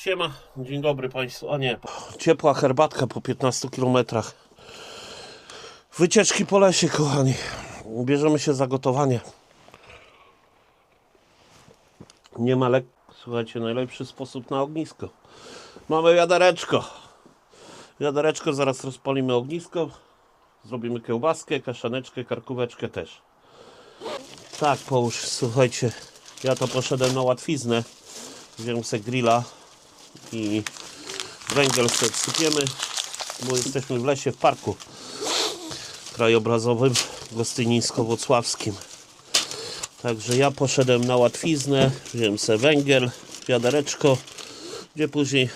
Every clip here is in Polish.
Siema, dzień dobry Państwu. A nie, ciepła herbatka po 15 km. Wycieczki po lesie, kochani. Bierzemy się za gotowanie. Nie ma lek... Słuchajcie, najlepszy sposób na ognisko. Mamy wiadereczko. Wiadereczko, zaraz rozpalimy ognisko. Zrobimy kiełbaskę, kaszaneczkę, karkóweczkę też. Tak, połóż, słuchajcie, ja to poszedłem na łatwiznę. Wziąłem sobie grilla i węgiel sobie wsypiemy, bo jesteśmy w lesie, w parku krajobrazowym gostynińsko-włocławskim. Także ja poszedłem na łatwiznę, wziąłem sobie węgiel, wiadereczko, gdzie później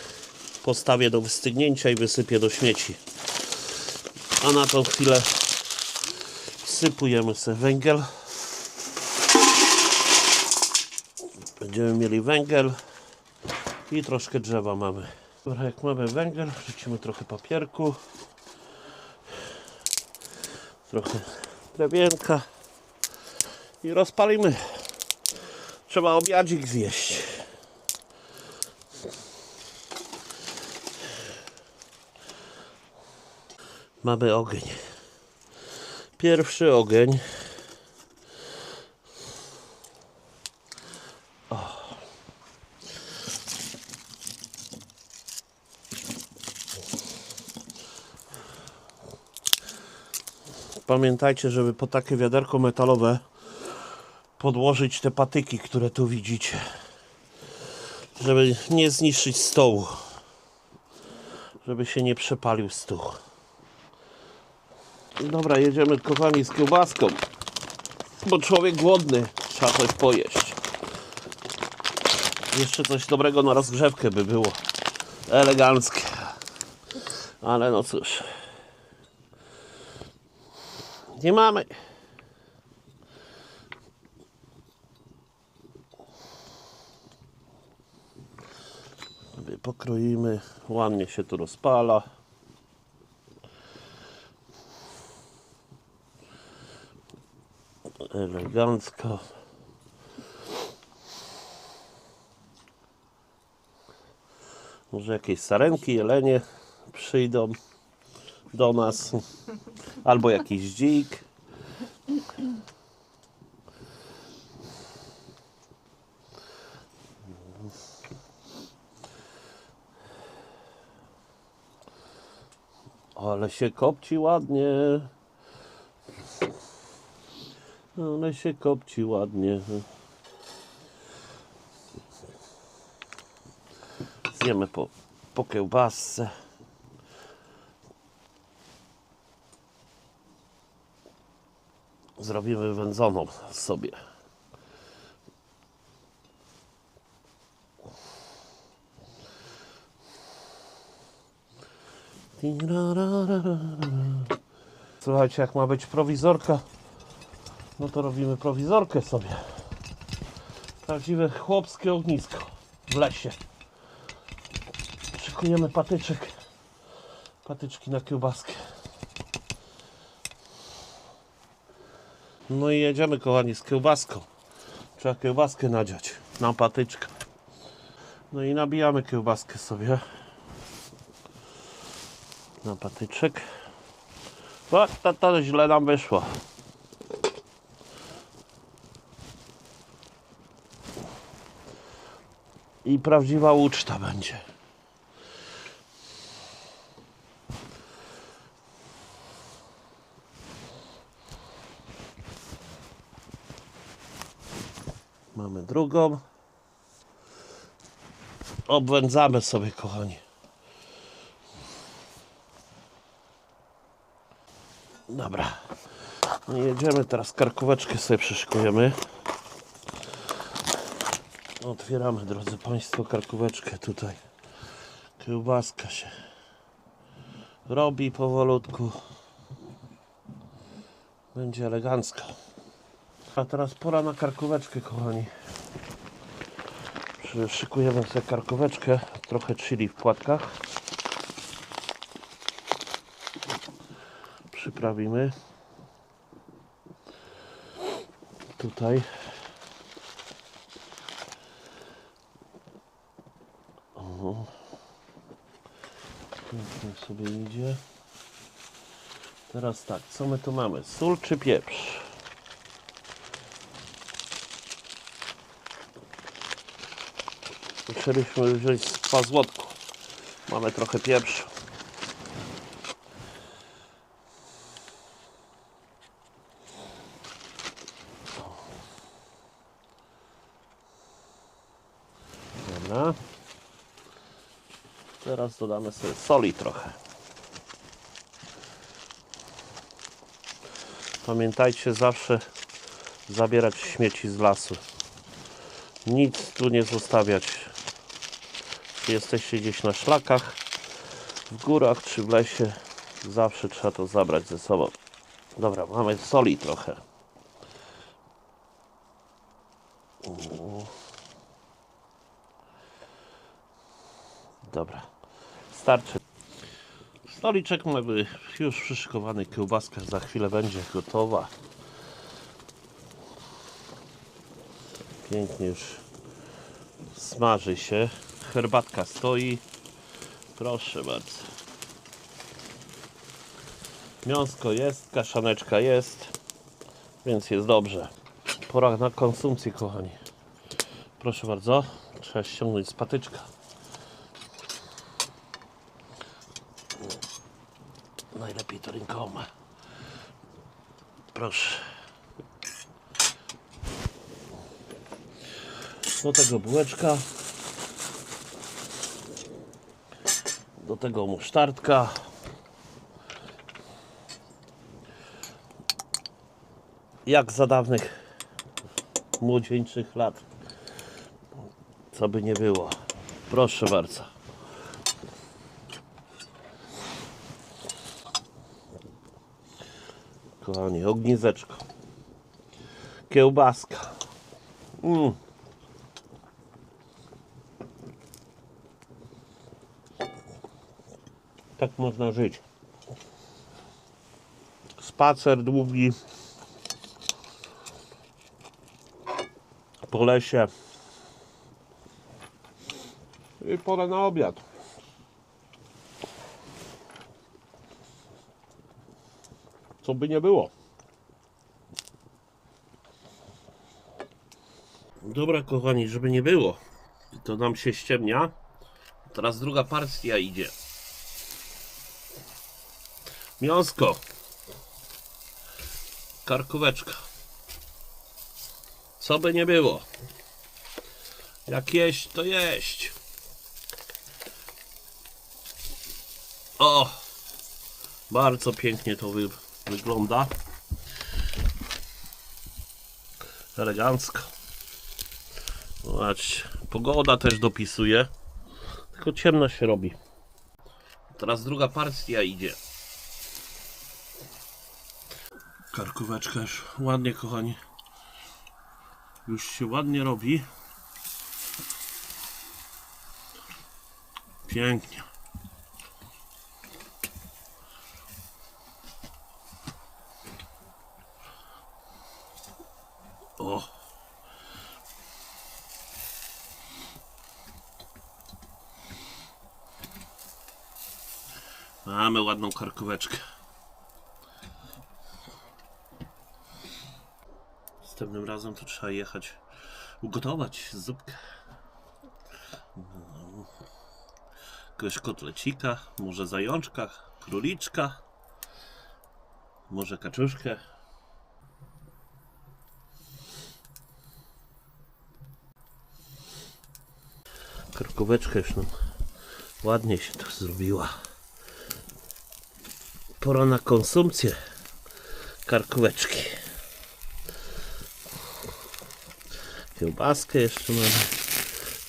postawię do wystygnięcia i wysypię do śmieci. A na tą chwilę wsypujemy sobie węgiel. Będziemy mieli węgiel i troszkę drzewa mamy. Dobra, jak mamy węgiel, wrzucimy trochę papierku, trochę drewienka i rozpalimy. Trzeba obiadzik zjeść. Mamy ogień. Pierwszy ogień. Pamiętajcie, żeby po takie wiaderko metalowe podłożyć te patyki, które tu widzicie. Żeby nie zniszczyć stołu. Żeby się nie przepalił stół. Dobra, jedziemy kochani z kiełbaską. Bo człowiek głodny. Trzeba coś pojeść. Jeszcze coś dobrego na rozgrzewkę by było. Eleganckie. Ale no cóż. Nie mamy. Pokroimy. Ładnie się tu rozpala. Elegancko. Może jakieś sarenki, jelenie przyjdą do nas. Albo jakiś dzik. Ale się kopci ładnie. Ale się kopci ładnie. Zjemy po, po kiełbasce. Zrobimy wędzoną sobie. Słuchajcie, jak ma być prowizorka, no to robimy prowizorkę sobie. Prawdziwe chłopskie ognisko w lesie. Szykujemy patyczek. Patyczki na kiełbaskę. No i jedziemy kochani z kiełbaską. Trzeba kiełbaskę nadziać na patyczkę. No i nabijamy kiełbaskę sobie na patyczek. O, to, to źle nam wyszło. I prawdziwa uczta będzie. Mamy drugą. Obwędzamy sobie, kochani. Dobra. No jedziemy teraz, karkóweczkę sobie przyszykujemy. Otwieramy, drodzy Państwo, karkóweczkę tutaj. Kiełbaska się robi powolutku. Będzie elegancka. A teraz pora na karkóweczkę, kochani. Szykujemy sobie karkóweczkę, trochę chili w płatkach. Przyprawimy. Tutaj. O. Pięknie sobie idzie. Teraz tak, co my tu mamy? Sól czy pieprz? Musieliśmy wziąć z pazłotku. Mamy trochę pieprzu. Dobra. Teraz dodamy sobie soli trochę. Pamiętajcie zawsze zabierać śmieci z lasu. Nic tu nie zostawiać. Jeśli jesteście gdzieś na szlakach, w górach czy w lesie, zawsze trzeba to zabrać ze sobą. Dobra, mamy soli trochę. Dobra, starczy. Stoliczek mamy już przyszykowany, kiełbaska za chwilę będzie gotowa. Pięknie już smaży się. Herbatka stoi. Proszę bardzo. Miąsko jest, kaszaneczka jest, więc jest dobrze. Pora na konsumpcję, kochani. Proszę bardzo, trzeba ściągnąć z patyczka. Najlepiej to rękoma. Proszę. Do tego bułeczka. Do tego musztardka. Jak za dawnych młodzieńczych lat. Co by nie było. Proszę bardzo. Kochani, ognizeczko. Kiełbaska. Mm. Tak można żyć. Spacer długi po lesie. I pora na obiad. Co by nie było. Dobra, kochani, żeby nie było, to nam się ściemnia. Teraz druga partia idzie. Miąsko. Karkóweczka. Co by nie było. Jak jeść, to jeść. O! Bardzo pięknie to wy, wygląda. Elegancko. Zobaczcie, pogoda też dopisuje. Tylko ciemno się robi. Teraz druga partia idzie. Karkóweczka już ładnie, kochani. Już się ładnie robi. Pięknie. O. Mamy ładną karkóweczkę. Następnym razem to trzeba jechać ugotować zupkę. No. Jakiegoś kotlecika, może zajączka, króliczka, może kaczuszkę. Karkóweczka już nam ładnie się tu zrobiła. Pora na konsumpcję karkóweczki. Kiełbaskę jeszcze mamy.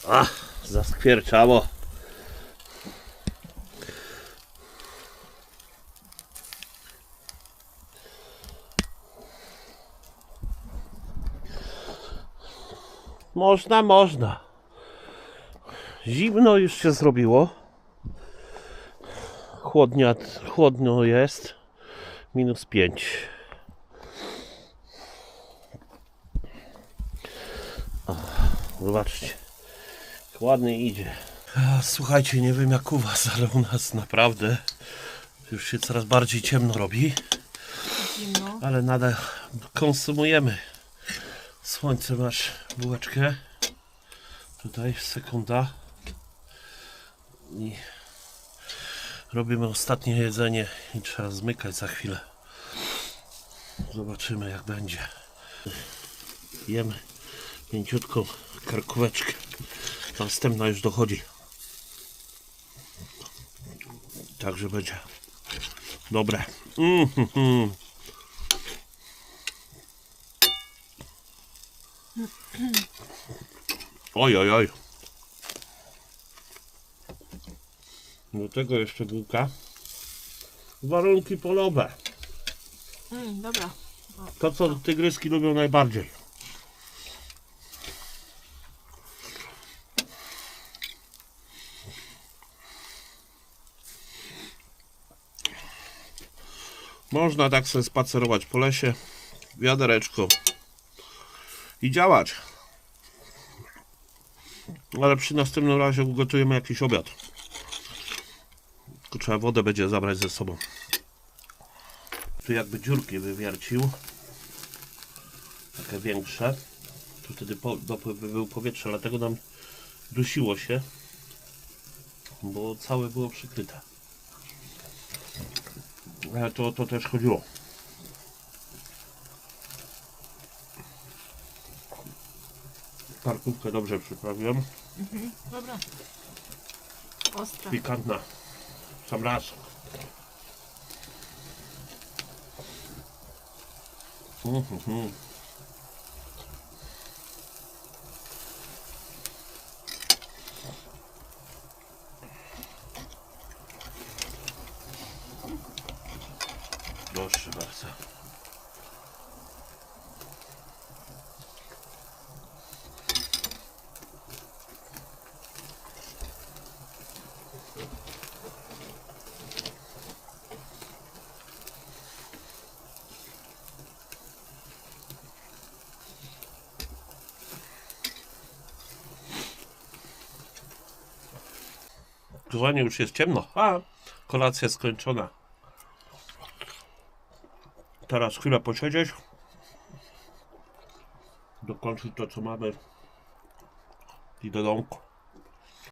A, zaskwierczało. Można, można. Zimno już się zrobiło. Chłodnia, chłodno jest. Minus 5. Zobaczcie. jak Ładnie idzie. Słuchajcie, nie wiem jak u was, ale u nas naprawdę już się coraz bardziej ciemno robi, Zimno. ale nadal konsumujemy. Słońce masz bułeczkę. Tutaj sekunda. I robimy ostatnie jedzenie i trzeba zmykać za chwilę. Zobaczymy jak będzie. Jemy mięciutką karkóweczkę. Następna już dochodzi. Także będzie dobre. Mm, mm, mm. Oj, oj, oj. Do tego jeszcze bułka. Warunki polowe. Mm, dobra. To, co tygryski lubią najbardziej. Można tak sobie spacerować po lesie, wiadereczko i działać. Ale przy następnym razie ugotujemy jakiś obiad. Tylko trzeba wodę będzie zabrać ze sobą. Tu jakby dziurki wywiercił takie większe. Tu wtedy po, był powietrze, dlatego nam dusiło się, bo całe było przykryte. Ale to, to też chodziło. Parkówkę dobrze przyprawiłem. Dobra. Ostra. Pikantna. Sam raz. Mhm. Proszę bardzo. Kochanie, już jest ciemno. A, kolacja skończona. Teraz chwilę posiedzieć. Dokończyć to, co mamy. I do domku.